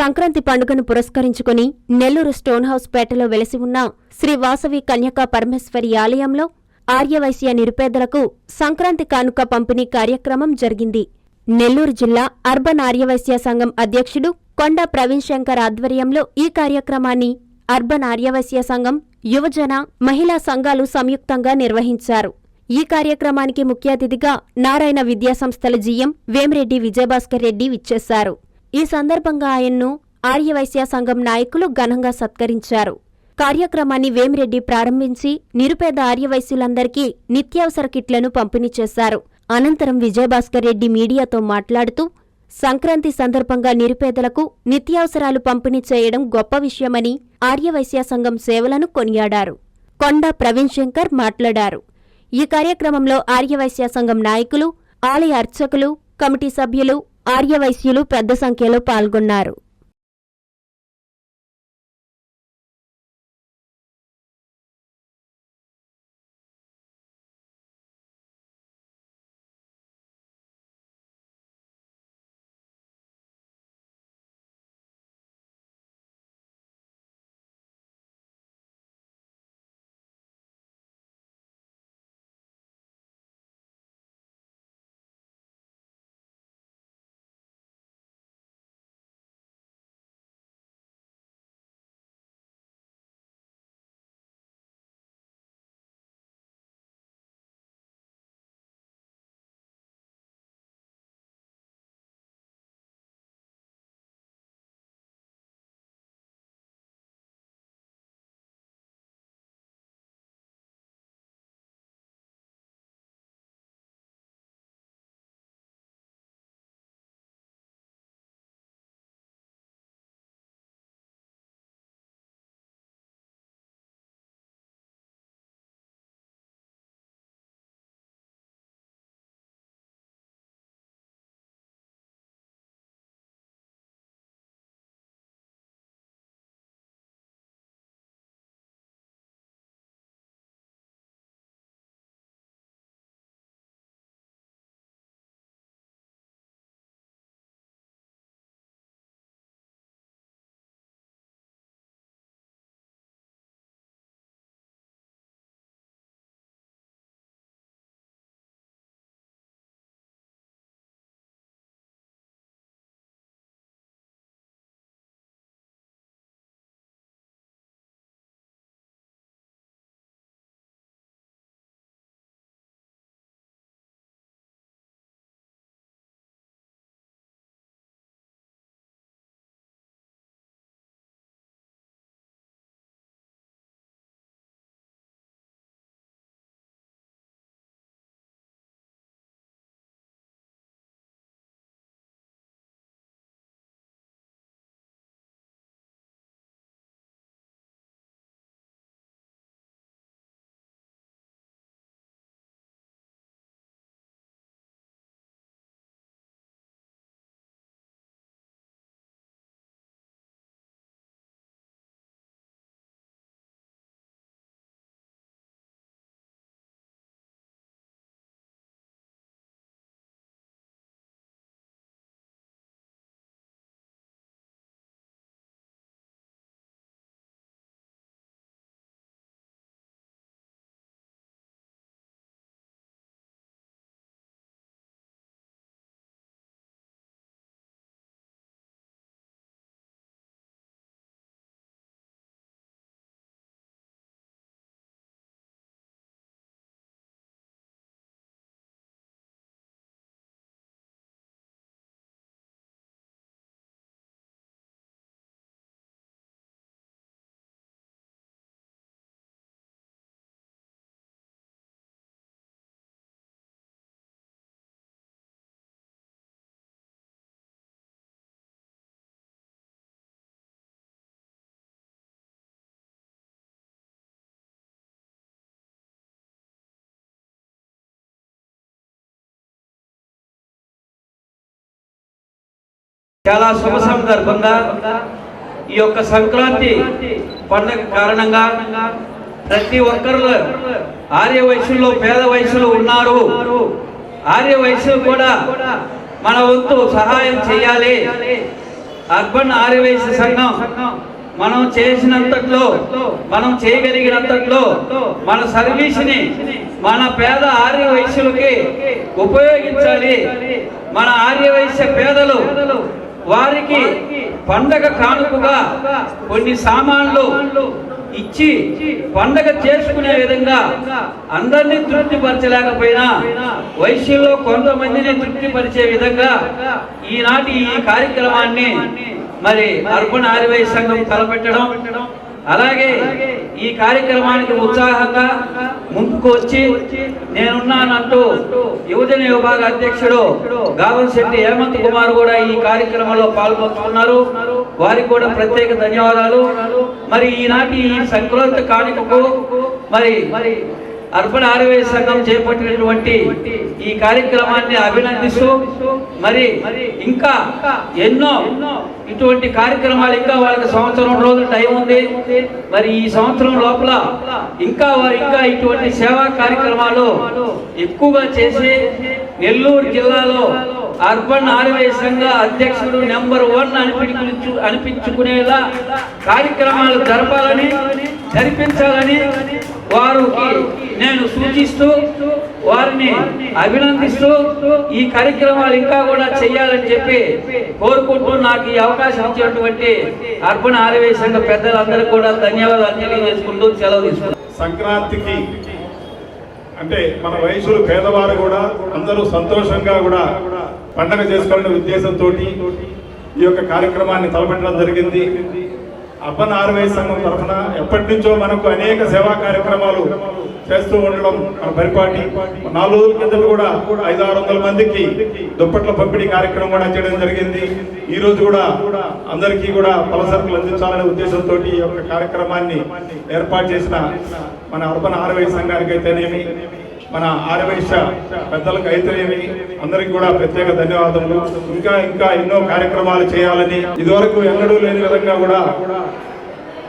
సంక్రాంతి పండుగను పురస్కరించుకుని Nellore stone house పేటలో వెలసి ఉన్న శ్రీ వాసవి కన్యకా పరమేశ్వరి ఆలయంలో ఆర్యవైశ్య నిరుపేదలకు సంక్రాంతి కానుక పంపిణీ కార్యక్రమం జరిగింది. నెల్లూరు జిల్లా అర్బన్ ఆర్యవైశ్య సంఘం అధ్యక్షుడు కొండ ప్రవీణ్ శంకర్ ఆధ్వర్యంలో ఈ కార్యక్రమాన్ని అర్బన్ ఆర్యవైశ్య సంఘం యువజన మహిళా సంఘాలు సంయుక్తంగా నిర్వహించారు. ఈ కార్యక్రమానికి ముఖ్య అతిథిగా నారాయణ విద్యాసంస్థల జీఎం వేమిరెడ్డి విజయభాస్కర్ రెడ్డి విచ్చేశారు. ఈ సందర్భంగా ఆయన్ను ఆర్యవైశ్య సంఘం నాయకులు ఘనంగా సత్కరించారు. కార్యక్రమాన్ని వేమిరెడ్డి ప్రారంభించి నిరుపేద ఆర్యవైశ్యులందరికీ నిత్యావసర కిట్లను పంపిణీ చేశారు. అనంతరం విజయభాస్కర్ రెడ్డి మీడియాతో మాట్లాడుతూ సంక్రాంతి సందర్భంగా నిరుపేదలకు నిత్యావసరాలు పంపిణీ చేయడం గొప్ప విషయమని ఆర్యవైశ్య సంఘం సేవలను కొనియాడారు. కొండ ప్రవీణ్ శంకర్ మాట్లాడారు. ఈ కార్యక్రమంలో ఆర్యవైశ్య సంఘం నాయకులు ఆలయ అర్చకులు కమిటీ సభ్యులు ఆర్యవైశ్యులు పెద్ద సంఖ్యలో పాల్గొన్నారు. చాలా శుభ సందర్భంగా ఈ యొక్క సంక్రాంతి పండుగ కారణంగా ప్రతి ఒక్కరు ఆర్య వయసులో పేద వయసులు ఉన్నారు. ఆర్య వయసులు కూడా మన వంతు సహాయం చేయాలి. అర్బన్ ఆర్య వయసు సంఘం మనం చేసినంతట్లో మనం చేయగలిగినంతట్లో మన సర్వీస్ని మన పేద ఆర్య వైశ్యులకి ఉపయోగించాలి. మన ఆర్య వైశ్య పేదలు వారికి పండగ కానుకగా కొన్ని సామాన్లు ఇచ్చి పండగ చేసుకునే విధంగా అందరినీ తృప్తిపరచలేకపోయినా వైశ్యంలో కొంతమందిని తృప్తిపరిచే విధంగా ఈనాటి ఈ కార్యక్రమాన్ని మరి అర్బన్ ఆర్వై సంఘం తలపెట్టడం అలాగే ఈ కార్యక్రమానికి ఉత్సాహంగా ముందుకు వచ్చి నేనున్నానంటూ యువజన విభాగ అధ్యక్షుడు గావం శెట్టి హేమంత్ కుమార్ కూడా ఈ కార్యక్రమంలో పాల్గొంటున్నారు. వారికి కూడా ప్రత్యేక ధన్యవాదాలు. మరి ఈనాటి ఈ సంక్రాంత కానుకకు మరి అర్బన్ ఆర్వే సంఘం చేపట్టినటువంటి ఈ కార్యక్రమాన్ని అభినందిస్తూ మరి ఇంకా ఎన్నో ఇటువంటి కార్యక్రమాలు ఇంకా వాళ్ళకి సంవత్సరం రోజులు టైం ఉంది. మరి ఈ సంవత్సరం లోపల ఇంకా వారు ఇంకా ఇటువంటి సేవా కార్యక్రమాలు ఎక్కువగా చేసి నెల్లూరు జిల్లాలో అర్బన్ ఆర్వే సంఘ అధ్యక్షుడు నెంబర్ వన్ అనిపించు అనిపించుకునేలా కార్యక్రమాలు జరపాలని జరిపించాలని వారికి నేను సూచిస్తూ వారిని అభినందిస్తూ ఈ కార్యక్రమాలు ఇంకా కూడా చేయాలని చెప్పి కోరుకుంటూ నాకు ఈ అవకాశం ఇచ్చినటువంటి అర్బన్ ఆర్వే సంఘ పెద్దలందరికీ కూడా ధన్యవాదాలు తెలియజేసుకుంటూ సెలవు తీసుకుంటాం సంక్రాంతికి అంటే మన వయసులు పేదవారు కూడా అందరూ సంతోషంగా కూడా పండగ చేసుకోవాలనే ఉద్దేశంతో ఈ యొక్క కార్యక్రమాన్ని తలపెట్టడం జరిగింది. అర్బన్ ఆర్వై సంఘం తరఫున ఎప్పటి నుంచో మనకు అనేక సేవా కార్యక్రమాలు చేస్తూ ఉండడం మన పరిపాటి. నాలుగు రోజుల కింద కూడా ఐదు ఆరు వందల మందికి దుప్పట్ల పంపిణీ కార్యక్రమం కూడా చేయడం జరిగింది. ఈ రోజు కూడా అందరికీ కూడా పలసరుకులు అందించాలనే ఉద్దేశంతో ఈ యొక్క కార్యక్రమాన్ని ఏర్పాటు చేసిన మన అర్బన్ ఆర్వై సంఘానికి అయితేనేమి మన ఆర్యవైశ్య పెద్దలకు అయితేనేమి? అందరికి కూడా ప్రత్యేక ధన్యవాదములు. ఇంకా ఇంకా ఎన్నో కార్యక్రమాలు చేయాలని ఇదివరకు ఎన్నడూ లేని విధంగా కూడా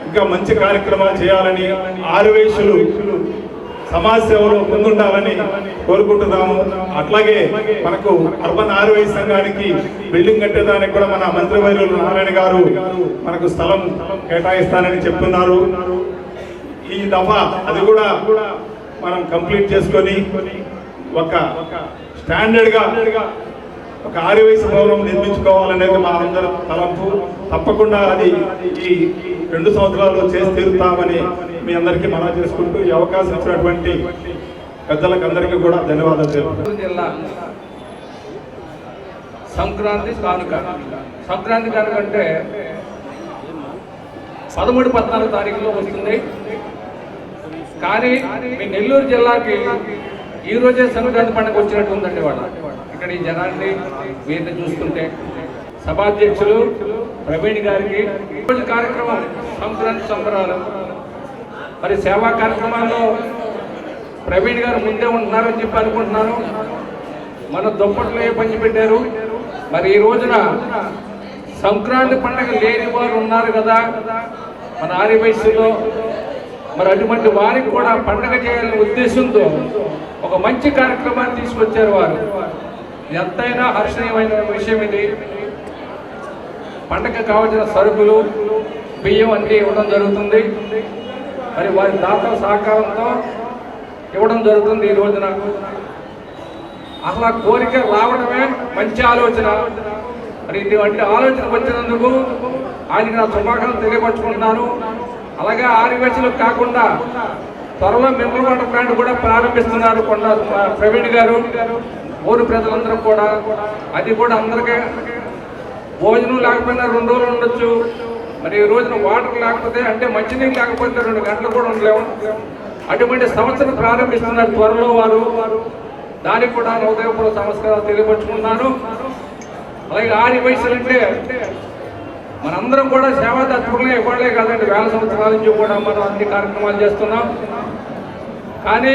ఇంకా మంచి కార్యక్రమాలు చేయాలని ఆర్యవైశ్యులు సమాజ సేవలో ముందుండాలని కోరుకుంటున్నాము. అట్లాగే మనకు అర్బన్ ఆర్వై సంఘానికి బిల్డింగ్ కట్టేదానికి కూడా మన మంత్రివర్యులు నారాయణ గారు మనకు స్థలం కేటాయిస్తానని చెప్తున్నారు. ఈ దఫా అది కూడా మనం కంప్లీట్ చేసుకొని ఒక స్టాండర్డ్గా ఒక ఆర్యవైశ్య భవనం నిర్మించుకోవాలనేది మా అందరి తలంపు. తప్పకుండా అది ఈ రెండు సంవత్సరాల్లో చేసి తీరుతామని మీ అందరికీ మనం చేసుకుంటూ ఈ అవకాశం ఇచ్చినటువంటి పెద్దలకు అందరికీ కూడా ధన్యవాదాలు సంక్రాంతి కానుక. సంక్రాంతి కానుక అంటే పదమూడు పద్నాలుగు తారీఖులో వస్తుంది. కానీ మీ నెల్లూరు జిల్లాకి ఈ రోజే సంక్రాంతి పండుగ వచ్చినట్టు ఉందండి వాళ్ళ. ఇక్కడ ఈ జనాన్ని వీరిని చూస్తుంటే సభాధ్యక్షులు ప్రవీణ్ గారికి ఈరోజు కార్యక్రమం సంక్రాంతి సంబరాలు. మరి సేవా కార్యక్రమాల్లో ప్రవీణ్ గారు ముందే ఉంటున్నారని చెప్పి అనుకుంటున్నాను. మన దుప్పట్లో పంచి పెట్టారు? మరి ఈ రోజున సంక్రాంతి పండుగ లేని వారు ఉన్నారు కదా. మన ఆర్య మరి అటువంటి వారికి కూడా పండగ చేయాలనే ఉద్దేశంతో ఒక మంచి కార్యక్రమాన్ని తీసుకొచ్చారు వారు. ఎంతైనా హర్షణీయమైన విషయం ఇది. పండగ కావాల్సిన సరుకులు బియ్యం అన్నీ ఇవ్వడం జరుగుతుంది. మరి వారి దాతల సహకారంతో ఇవ్వడం జరుగుతుంది ఈ రోజున. అసలు ఆ కోరిక రావడమే మంచి ఆలోచన. మరి ఇటువంటి ఆలోచన వచ్చినందుకు ఆయనకి నా శుభాకాంక్షలు తెలియపరుచుకుంటున్నాను. అలాగే ఆదివాసీలకు కాకుండా త్వరలో మినరల్ వాటర్ ప్లాంట్ కూడా ప్రారంభిస్తున్నారు కొండ ప్రవీణ్ గారు ఊరు ప్రజలందరూ కూడా. అది కూడా అందరికీ భోజనం లేకపోయినా రెండు రోజులు ఉండొచ్చు. మరి ఈ రోజున వాటర్ లేకపోతే అంటే మంచినీళ్ళు లేకపోతే రెండు గంటలు కూడా ఉండలేము. అటువంటి సంస్థను ప్రారంభిస్తున్నారు త్వరలో వారు. దానికి కూడా హృదయపూర్వ సంస్కారాలు తెలియపరుచుకున్నాను అలాగే ఆరి వయసులు అంటే మనందరం కూడా సేవా తత్పరులే ఇవ్వలే కాదండి. వేల సంవత్సరాల నుంచి కూడా మనం అన్ని కార్యక్రమాలు చేస్తున్నాం. కానీ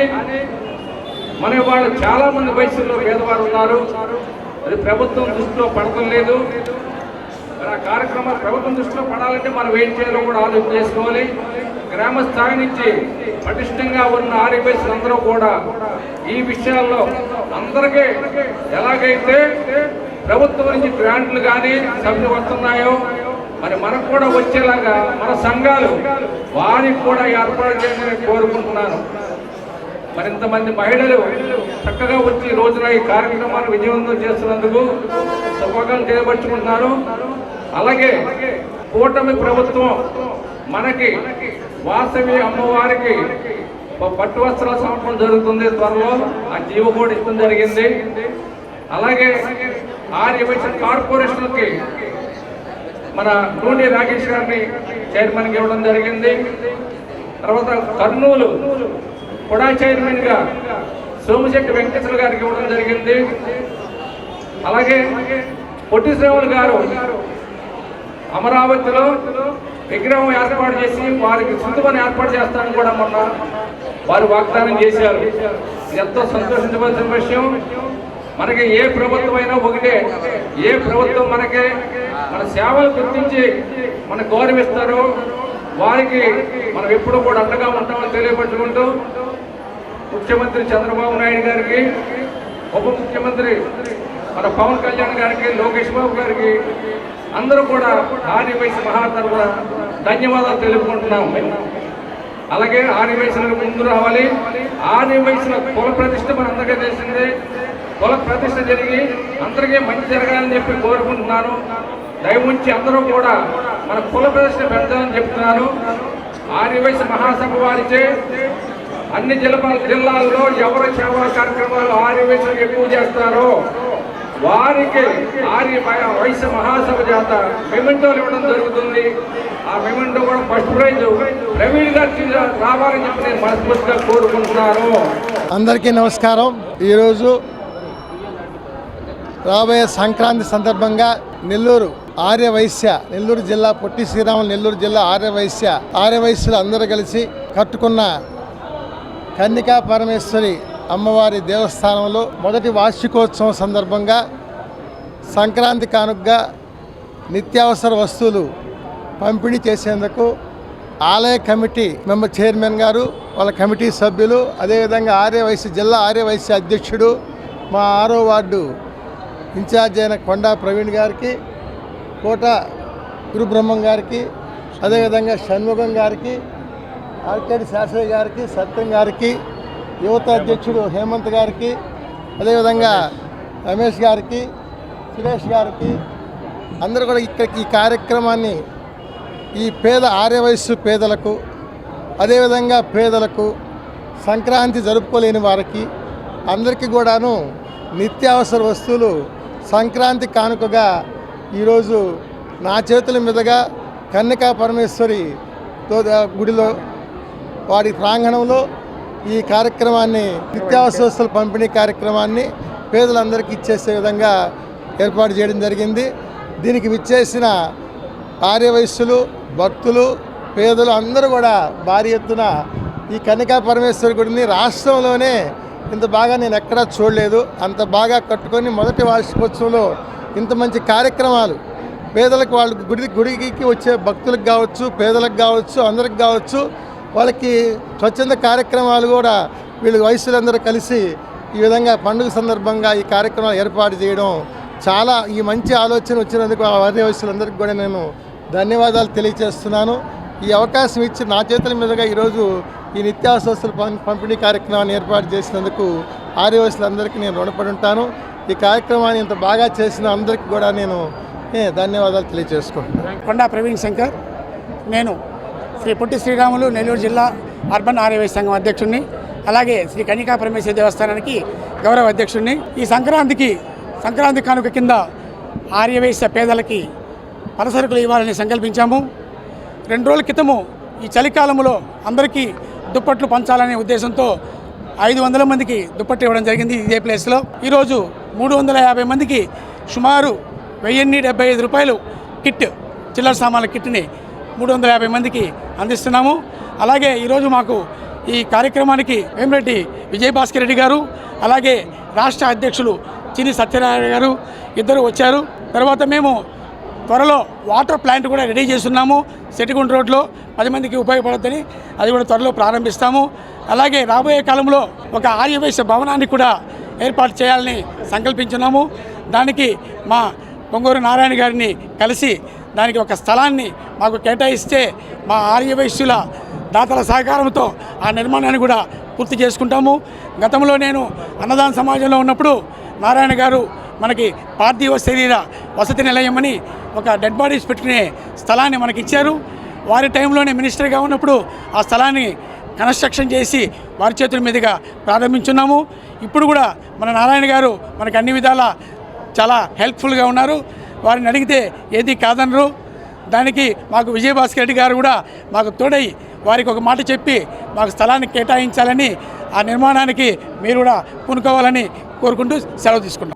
మన వాళ్ళు చాలా మంది వయసుల్లో పేదవారు ఉన్నారు. అది ప్రభుత్వం దృష్టిలో పడటం లేదు. మరి ఆ కార్యక్రమాలు ప్రభుత్వం దృష్టిలో పడాలంటే మనం ఏం చేయాలో కూడా ఆలోచన చేసుకోవాలి. గ్రామ స్థాయి నుంచి పటిష్టంగా ఉన్న ఆర్యవైశ్యులు అందరూ కూడా ఈ విషయాల్లో అందరికీ ఎలాగైతే ప్రభుత్వం నుంచి గ్రాంట్లు కానీ సభ్యులు వస్తున్నాయో మరి మనకు కూడా వచ్చేలాగా మన సంఘాలు వారికి కూడా ఏర్పాటు చేయాలని కోరుకుంటున్నాను. మరి ఇంతమంది మహిళలు చక్కగా వచ్చి రోజున ఈ కార్యక్రమాన్ని విజయవంతం చేస్తున్నందుకు సుపకం తెలియపరుచుకుంటున్నాను. అలాగే కూటమి ప్రభుత్వం మనకి వాసవి అమ్మవారికి పట్టు వస్త్రాల సమర్పణ జరుగుతుంది త్వరలో. ఆ జీవ కూడా ఇష్టం జరిగింది. అలాగే ఆర్యవైశ్య కార్పొరేషన్కి మన టూని రాకేష్ గారిని చైర్మన్గా ఇవ్వడం జరిగింది. తర్వాత కర్నూలు కూడా చైర్మన్గా సోమశెట్టి వెంకటేశ్వర గారికి ఇవ్వడం జరిగింది. అలాగే పొట్టి శ్రీరాములు గారు అమరావతిలో విగ్రహం ఏర్పాటు చేసి వారికి శుద్ధమని ఏర్పాటు చేస్తానని కూడా మొన్న వారు వాగ్దానం చేశారు. ఎంతో సంతోషించవలసిన విషయం. మనకి ఏ ప్రభుత్వం అయినా ఒకటే ఏ ప్రభుత్వం మనకి మన సేవలు గుర్తించి మన గౌరవిస్తారో వారికి మనం ఎప్పుడూ కూడా అండగా ఉంటామని తెలియపరచుకుంటూ ముఖ్యమంత్రి చంద్రబాబు నాయుడు గారికి ఉప ముఖ్యమంత్రి మన పవన్ కళ్యాణ్ గారికి లోకేష్ బాబు గారికి అందరూ కూడా ఆర్యవైశ్య మహా తరఫున ధన్యవాదాలు తెలుపుకుంటున్నాం అలాగే ఆర్యవైశ్యులకు ముందు రావాలి. ఆర్యవైశ్యుల కుల ప్రతిష్ట మన అందరికీ తెలిసిందే. కుల ప్రతిష్ట జరిగి అందరికీ మంచి జరగాలని చెప్పి కోరుకుంటున్నాను. దయవుంచి అందరూ కూడా మన కుల ప్రతిష్ట పెంచాలని చెప్తున్నాను. ఆర్యవైశ్య మహాసభ వారిచే అన్ని జిల్లా జిల్లాల్లో ఎవరు సేవా కార్యక్రమాలు ఆర్యవైశ్యులు ఎక్కువ చేస్తారో వారికి ఆర్య వైశ్య మహాసభ చేత మెమెంటోలు ఇవ్వడం జరుగుతుంది. ఆ మెమెంటో కూడా ఫస్ట్ ప్రైజ్ ప్రవీణ్ గారికి రావాలని చెప్పి నేను మనస్ఫూర్తిగా కోరుకుంటున్నాను. అందరికీ నమస్కారం. ఈరోజు రాబోయే సంక్రాంతి సందర్భంగా నెల్లూరు ఆర్యవైశ్య నెల్లూరు జిల్లా పొట్టి శ్రీరాములు నెల్లూరు జిల్లా ఆర్యవైశ్య ఆర్యవైశ్యులు అందరూ కలిసి కట్టుకున్న కన్నికా పరమేశ్వరి అమ్మవారి దేవస్థానంలో మొదటి వార్షికోత్సవం సందర్భంగా సంక్రాంతి కానుకగా నిత్యావసర వస్తువులు పంపిణీ చేసేందుకు ఆలయ కమిటీ మెంబర్ చైర్మన్ గారు వాళ్ళ కమిటీ సభ్యులు అదేవిధంగా ఆర్యవైశ్య జిల్లా ఆర్యవైశ్య అధ్యక్షుడు మా ఆరో వార్డు ఇన్ఛార్జ్ అయిన కొండా ప్రవీణ్ గారికి కోట గురుబ్రహ్మం గారికి అదేవిధంగా షణ్ముఖం గారికి ఆర్కేడి శాస్త్రి గారికి సత్యం గారికి యువత అధ్యక్షుడు హేమంత్ గారికి అదేవిధంగా రమేష్ గారికి సురేష్ గారికి అందరూ కూడా ఇక్కడికి ఈ కార్యక్రమాన్ని ఈ పేద ఆర్యవయస్సు పేదలకు అదేవిధంగా పేదలకు సంక్రాంతి జరుపుకోలేని వారికి అందరికీ కూడాను నిత్యావసర వస్తువులు సంక్రాంతి కానుకగా ఈరోజు నా చేతుల మీదుగా కన్నికా పరమేశ్వరి గుడిలో వాడి ప్రాంగణంలో ఈ కార్యక్రమాన్ని నిత్యావసర పంపిణీ కార్యక్రమాన్ని పేదలందరికీ ఇచ్చేసే విధంగా ఏర్పాటు చేయడం జరిగింది. దీనికి విచ్చేసిన ఆర్యవైశ్యులు భక్తులు పేదలు అందరూ కూడా భారీ ఎత్తున ఈ కన్నికా పరమేశ్వరి గుడిని రాష్ట్రంలోనే ఇంత బాగా నేను ఎక్కడా చూడలేదు. అంత బాగా కట్టుకొని మొదటి వార్షికోత్సవంలో ఇంత మంచి కార్యక్రమాలు. పేదలకు వాళ్ళు గుడి గుడికి వచ్చే భక్తులకు కావచ్చు పేదలకు కావచ్చు అందరికి కావచ్చు వాళ్ళకి స్వచ్ఛంద కార్యక్రమాలు కూడా వీళ్ళు వయసులందరూ కలిసి ఈ విధంగా పండుగ సందర్భంగా ఈ కార్యక్రమాలు ఏర్పాటు చేయడం చాలా ఈ మంచి ఆలోచన వచ్చినందుకు ఆ వర్య వయసులందరికీ కూడా నేను ధన్యవాదాలు తెలియజేస్తున్నాను. ఈ అవకాశం ఇచ్చి నా చేతుల మీదుగా ఈరోజు ఈ నిత్యావసర వస్తువుల పంపిణీ కార్యక్రమాన్ని ఏర్పాటు చేసినందుకు ఆర్యవసులందరికీ నేను రుణపడి ఉంటాను. ఈ కార్యక్రమాన్ని ఇంత బాగా చేసిన అందరికీ కూడా నేను ధన్యవాదాలు తెలియజేసుకుంటున్నాను. కొండా ప్రవీణ్ శంకర్. నేను శ్రీ పొట్టి శ్రీరాములు నెల్లూరు జిల్లా అర్బన్ ఆర్యవైశ్య సంఘం అధ్యక్షుడిని అలాగే శ్రీ కనికా పరమేశ్వర దేవస్థానానికి గౌరవ అధ్యక్షుడిని ఈ సంక్రాంతికి సంక్రాంతి కానుక కింద ఆర్యవైశ్య పేదలకి పలసరుకులు ఇవ్వాలని సంకల్పించాము. రెండు రోజుల క్రితము ఈ చలికాలంలో అందరికీ దుప్పట్లు పంచాలనే ఉద్దేశంతో ఐదు వందల మందికి దుప్పట్లు ఇవ్వడం జరిగింది ఇదే ప్లేస్లో. ఈరోజు మూడు వందల యాభై మందికి సుమారు వెయ్యిన్ని డెబ్బై ఐదు రూపాయలు కిట్ చిల్లర సామాన్ల కిట్ని మూడు వందల యాభై మందికి అందిస్తున్నాము. అలాగే ఈరోజు మాకు ఈ కార్యక్రమానికి వేమిరెడ్డి విజయభాస్కర్ రెడ్డి గారు అలాగే రాష్ట్ర అధ్యక్షులు చిని సత్యనారాయణ గారు ఇద్దరు వచ్చారు. తర్వాత మేము త్వరలో వాటర్ ప్లాంట్ కూడా రెడీ చేస్తున్నాము సెటిగుంట రోడ్లో. పది మందికి ఉపయోగపడుతుంది. అది కూడా త్వరలో ప్రారంభిస్తాము. అలాగే రాబోయే కాలంలో ఒక ఆర్యవేశ భవనాన్ని కూడా ఏర్పాటు చేయాలని సంకల్పించున్నాము. దానికి మా పొంగూరు నారాయణ గారిని కలిసి దానికి ఒక స్థలాన్ని మాకు కేటాయిస్తే మా ఆర్యవైశ్యుల దాతల సహకారంతో ఆ నిర్మాణాన్ని కూడా పూర్తి చేసుకుంటాము. గతంలో నేను అన్నదాన సమాజంలో ఉన్నప్పుడు నారాయణ గారు మనకి పార్థివ శరీర వసతి నిలయం అని ఒక డెడ్ బాడీస్ పెట్టుకునే స్థలాన్ని మనకి ఇచ్చారు వారి టైంలోనే మినిస్టర్గా ఉన్నప్పుడు ఆ స్థలాన్ని కన్స్ట్రక్షన్ చేసి వారి చేతుల మీదుగా ప్రారంభించున్నాము. ఇప్పుడు కూడా మన నారాయణ గారు మనకు అన్ని విధాల చాలా హెల్ప్ఫుల్గా ఉన్నారు. వారిని అడిగితే ఏది కాదనరు. దానికి మాకు విజయభాస్కర్ రెడ్డి గారు కూడా మాకు తోడై వారికి ఒక మాట చెప్పి మాకు స్థలాన్ని కేటాయించాలని ఆ నిర్మాణానికి మీరు కూడా పూనుకోవాలని కోరుకుంటూ సెలవు తీసుకున్నాం.